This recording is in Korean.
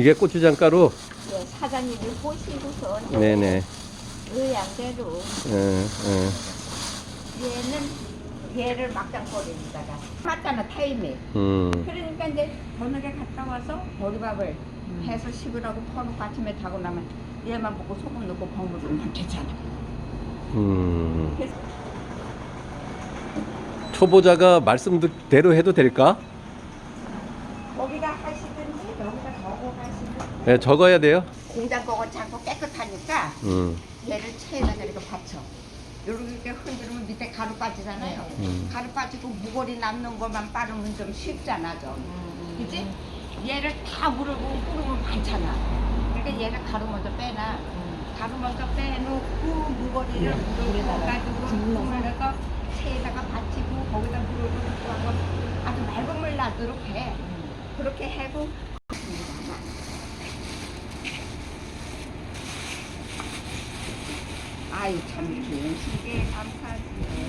이게 고추장 가루? 예, 사장님을 보시고서 네네. 의향대로 응, 응. 얘는 얘를 막장거리다가 맞잖아 타임에 음. 그러니까 이제 저녁에 갔다 와서 보리밥을 해서 식으라고 퍼놓고 아침에 타고 나면 얘만 먹고 소금 넣고 버무를 넣으면 되잖아 음. 그래서 초보자가 말씀대로 해도 될까? 거기가 하시든지 여기가 저거 하시든지. 네, 적어야 돼요. 공장 거가 자꾸 깨끗하니까 음. 얘를 체에다가 이렇게 받쳐. 이렇게 흔들면 밑에 가루 빠지잖아요. 음. 가루 빠지고 무골이 남는 것만 빠르면 좀 쉽잖아 좀. 그치? 얘를 다 물고 뿌리면 많잖아. 그러니까 얘를 가루 먼저 빼놔. 가루 먼저 빼놓고 무거리를 물을 가지고 물에다가 체에다가 받치고 거기다 물을 붓고 하고 아주 맑은 물 나도록 해 그렇게 해고 아유 참 이렇게 신기해 감사하지